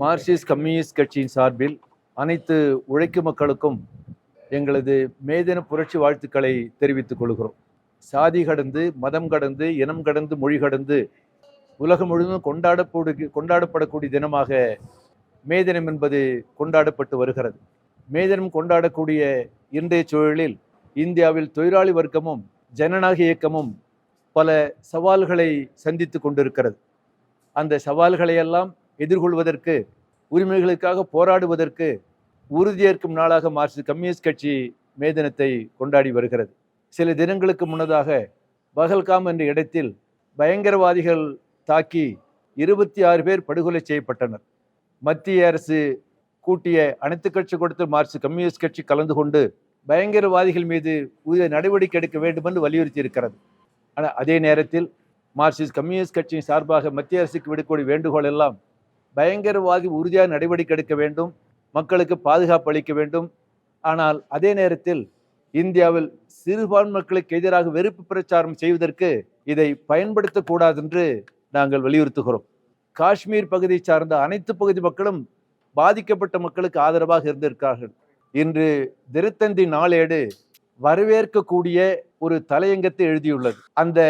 Marxist communist கட்சியின் சார்பில் அனைத்து உழைக்கும் மக்களுக்கும் எங்களது மேதின புரட்சி வாழ்த்துக்களை தெரிவித்துக் கொள்கிறோம். சாதி கடந்து மதம் கடந்து இனம் கடந்து மொழி கடந்து உலகம் முழுவதும் கொண்டாடப்படு கொண்டாடப்படக்கூடிய தினமாக மே தினம் என்பது கொண்டாடப்பட்டு வருகிறது. மே தினம் கொண்டாடக்கூடிய இன்றைய சூழலில் இந்தியாவில் தொழிலாளி வர்க்கமும் ஜனநாயக இயக்கமும் பல சவால்களை சந்தித்து கொண்டிருக்கிறது. அந்த சவால்களை எல்லாம் எதிர்கொள்வதற்கு உரிமைகளுக்காக போராடுவதற்கு உறுதியேற்கும் நாளாக மார்க்சிஸ்ட் கம்யூனிஸ்ட் கட்சி மே தினத்தை கொண்டாடி வருகிறது. சில தினங்களுக்கு முன்னதாக பகல்காம் என்ற இடத்தில் பயங்கரவாதிகள் தாக்கி இருபத்தி ஆறு பேர் படுகொலை செய்யப்பட்டனர். மத்திய அரசு கூட்டிய அனைத்து கட்சி கொடுத்து மார்க்சிஸ்ட் கம்யூனிஸ்ட் கட்சி கலந்து கொண்டு பயங்கரவாதிகள் மீது உரிய நடவடிக்கை எடுக்க வேண்டும் என்று வலியுறுத்தி இருக்கிறது ஆனால் அதே நேரத்தில் மார்க்சிஸ்ட் கம்யூனிஸ்ட் கட்சியின் சார்பாக மத்திய அரசுக்கு விடுக்கூடிய வேண்டுகோள் எல்லாம் பயங்கரவாதி உறுதியாக நடவடிக்கை எடுக்க வேண்டும் மக்களுக்கு பாதுகாப்பு அளிக்க வேண்டும். ஆனால் அதே நேரத்தில் இந்தியாவில் சிறுபான்மக்களுக்கு எதிராக வெறுப்பு பிரச்சாரம் செய்வதற்கு இதை பயன்படுத்தக்கூடாது என்று நாங்கள் வலியுறுத்துகிறோம். காஷ்மீர் பகுதியை சார்ந்த அனைத்து பகுதி மக்களும் பாதிக்கப்பட்ட மக்களுக்கு ஆதரவாக இருந்திருக்கார்கள் இன்று திருத்தந்தி நாளேடு வரவேற்கக்கூடிய ஒரு தலையங்கத்தை எழுதியுள்ளது. அந்த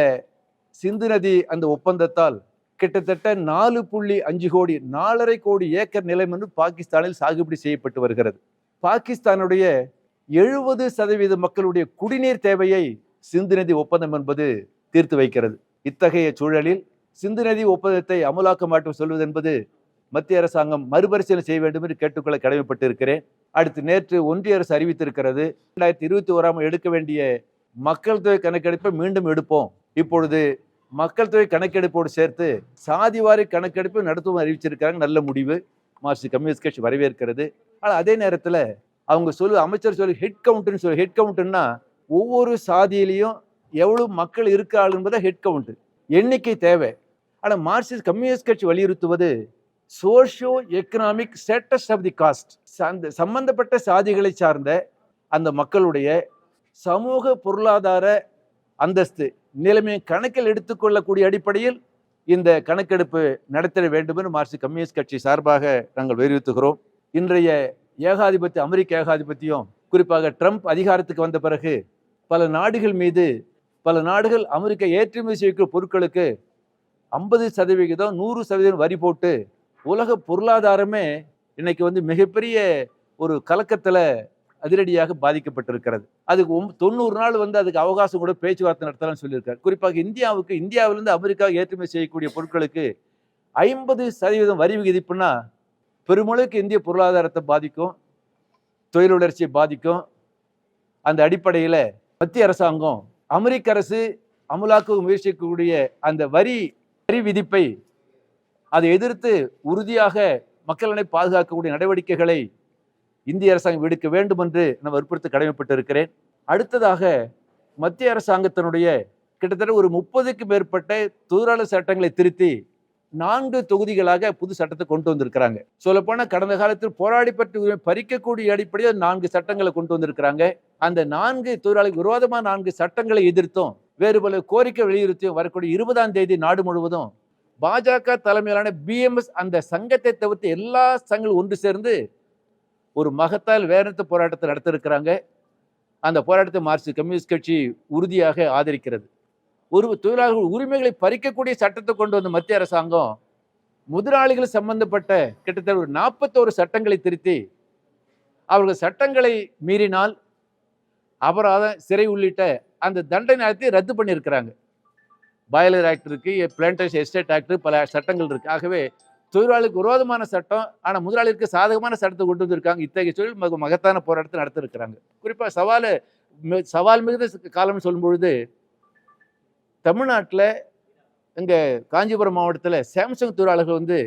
சிந்து நதி அந்த ஒப்பந்தத்தால் கிட்டத்தட்ட நாலு புள்ளி அஞ்சு கோடி நாலரை கோடி ஏக்கர் நிலம் வந்து பாகிஸ்தானில் சாகுபடி செய்யப்பட்டு வருகிறது. பாகிஸ்தானுடைய எழுபது சதவீத மக்களுடைய குடிநீர் தேவையை சிந்து நதி ஒப்பந்தம் என்பது தீர்த்து வைக்கிறது. இத்தகைய சூழலில் சிந்து நதி ஒப்பந்தத்தை அமலாக்க மாற்றம் சொல்வது என்பது மத்திய அரசாங்கம் மறுபரிசீலனை செய்ய வேண்டும் என்று கேட்டுக்கொள்ள கடமைப்பட்டு இருக்கிறேன் அடுத்து நேற்று ஒன்றிய அரசு அறிவித்திருக்கிறது இரண்டாயிரத்தி இருபத்தி ஓராம் எடுக்க வேண்டிய மக்கள் தொகை கணக்கெடுப்பை மீண்டும் எடுப்போம். இப்பொழுது மக்கள் தொகை கணக்கெடுப்போடு சேர்த்து சாதிவாரி கணக்கெடுப்பு நடத்தும் அறிவிச்சிருக்காங்க நல்ல முடிவு. மார்க்சிஸ்ட் கம்யூனிஸ்ட் கட்சி வரவேற்கிறது. ஆனால் அதே நேரத்தில் அவங்க சொல்லு அமைச்சர் சொல்லு ஹெட் கவுண்ட்னு சொல்லி ஹெட் கவுண்ட்டுன்னா ஒவ்வொரு சாதியிலையும் எவ்வளவு மக்கள் இருக்கிறாள் என்பதை ஹெட் கவுண்ட் எண்ணிக்கை தேவை. ஆனால் மார்க்சிஸ்ட் கம்யூனிஸ்ட் கட்சி வலியுறுத்துவது socio economic status of the caste அந்த சம்பந்தப்பட்ட சாதிகளை சார்ந்த அந்த மக்களுடைய சமூக பொருளாதார அந்தஸ்து. நிலைமையை கணக்கில் எடுத்துக்கொள்ளக்கூடிய அடிப்படையில் இந்த கணக்கெடுப்பு நடத்திட வேண்டும் என்று மார்க்சிஸ்ட் கம்யூனிஸ்ட் கட்சி சார்பாக நாங்கள் வலியுறுத்துகிறோம். இன்றைய ஏகாதிபத்திய அமெரிக்க ஏகாதிபத்தியம் குறிப்பாக ட்ரம்ப் அதிகாரத்துக்கு வந்த பிறகு பல நாடுகள் மீது பல நாடுகள் அமெரிக்க ஏற்றுமதி செய்கிற பொருட்களுக்கு ஐம்பது சதவிகிதம் நூறு சதவீதம் வரி போட்டு உலக பொருளாதாரமே இன்னைக்கு வந்து மிகப்பெரிய ஒரு கலக்கத்தில் அதிரடியாக பாதிக்கப்பட்டிருக்கிறது. அதுக்கு தொண்ணூறு நாள் வந்து அதுக்கு அவகாசம் கூட பேச்சுவார்த்தை நடத்தலாம்னு சொல்லியிருக்காரு. குறிப்பாக இந்தியாவுக்கு இந்தியாவிலிருந்து அமெரிக்கா ஏற்றுமதி செய்யக்கூடிய பொருட்களுக்கு ஐம்பது சதவீதம் வரி விதிப்புனா பெருமளவுக்கு இந்திய பொருளாதாரத்தை பாதிக்கும் தொழில் வளர்ச்சியை பாதிக்கும். அந்த அடிப்படையில் மத்திய அரசாங்கம் அமெரிக்க அரசு அமலாக்க முயற்சிக்கக்கூடிய அந்த வரி வரி விதிப்பை அதை எதிர்த்து உறுதியாக மக்களினை பாதுகாக்கக்கூடிய நடவடிக்கைகளை இந்திய அரசாங்கம் எடுக்க வேண்டும் என்று நான் வற்புறுத்த கடமைப்பட்டு இருக்கிறேன் அடுத்ததாக மத்திய அரசாங்கத்தினுடைய கிட்டத்தட்ட ஒரு முப்பதுக்கு மேற்பட்ட தொழிலாளர் சட்டங்களை திருத்தி நான்கு தொகுதிகளாக புது சட்டத்தை கொண்டு வந்திருக்கிறாங்க. சொல்லப்போனால் கடந்த காலத்தில் போராடி பற்றி உரிமை பறிக்கக்கூடிய அடிப்படையில் நான்கு சட்டங்களை கொண்டு வந்திருக்கிறாங்க. அந்த நான்கு தொழிலாளர் விரோதமாக நான்கு சட்டங்களை எதிர்த்தும் வேறு பல கோரிக்கை வலியுறுத்தியும் வரக்கூடிய இருபதாம் தேதி நாடு முழுவதும் பாஜக தலைமையிலான பிஎம்எஸ் அந்த சங்கத்தை தவிர்த்து எல்லா சங்கங்களும் ஒன்று சேர்ந்து ஒரு மகத்தால் வேறத்த போராட்டத்தை நடத்திருக்கிறாங்க. அந்த போராட்டத்தை மார்க்சிஸ்ட் கம்யூனிஸ்ட் கட்சி உறுதியாக ஆதரிக்கிறது. ஒரு தொழிலாளர்கள் உரிமைகளை பறிக்கக்கூடிய சட்டத்தை கொண்டு வந்த மத்திய அரசாங்கம் முதலாளிகள் சம்பந்தப்பட்ட கிட்டத்தட்ட ஒரு நாற்பத்தோரு சட்டங்களை திருத்தி அவர்கள் சட்டங்களை மீறினால் அபராதம் சிறை உள்ளிட்ட அந்த தண்டனை ரத்து பண்ணியிருக்கிறாங்க. பாய்லர் ஆக்ட் இருக்குது பிளான்டேஷன் எஸ்டேட் ஆக்ட் பல சட்டங்கள் இருக்குது ஆகவே தொழிலாளிக்கு விரோதமான சட்டம் ஆனால் முதலாளிக்கு சாதகமான சட்டத்தை கொண்டு வந்திருக்காங்க. இத்தகைய தொழில் மகத்தான போராட்டத்தை நடத்திருக்கிறாங்க. குறிப்பாக சவால் சவால் மிகுந்த காலம்னு சொல்லும் பொழுது தமிழ்நாட்டில் இங்கே காஞ்சிபுரம் மாவட்டத்தில் சாம்சங் தொழிலாளர்கள் வந்து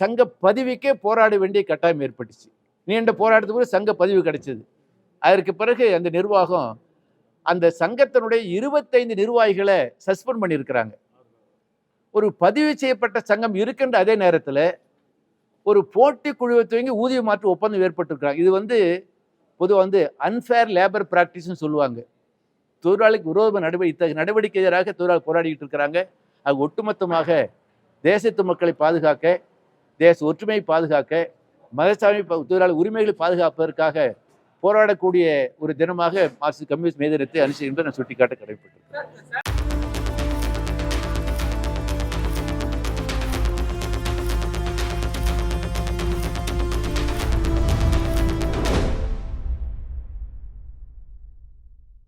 சங்க பதிவுக்கே போராட வேண்டிய கட்டாயம் ஏற்பட்டுச்சு. நீண்ட போராட்டத்துக்கு பிறகு சங்க பதிவு கிடைச்சது. அதற்கு பிறகு அந்த நிர்வாகம் அந்த சங்கத்தினுடைய இருபத்தைந்து நிர்வாகிகளை சஸ்பெண்ட் பண்ணியிருக்கிறாங்க. ஒரு பதிவு செய்யப்பட்ட சங்கம் இருக்கின்ற அதே நேரத்தில் ஒரு போட்டி குழுவை துவங்கி ஊதிய மாற்று ஒப்பந்தம் ஏற்பட்டிருக்கிறாங்க. இது வந்து பொதுவாக வந்து அன்ஃபேர் லேபர் ப்ராக்டிஸ்னு சொல்லுவாங்க. தொழிலாளிக்கு விரோத நடவடிக்கை இத்தகைய நடவடிக்கை எதிராக தொழிலாளர் போராடிக்கிட்டு இருக்கிறாங்க. அது ஒட்டுமொத்தமாக தேசத்து மக்களை பாதுகாக்க தேச ஒற்றுமையை பாதுகாக்க மதசாமி தொழிலாளி தொழிலாளர் உரிமைகளை பாதுகாப்பதற்காக போராடக்கூடிய ஒரு தினமாக மார்க்சிஸ்ட் கம்யூனிஸ்ட் மே தினத்தை அனுசரிக்கின்ற நான் சுட்டிக்காட்ட கடைபிடிக்கிறேன்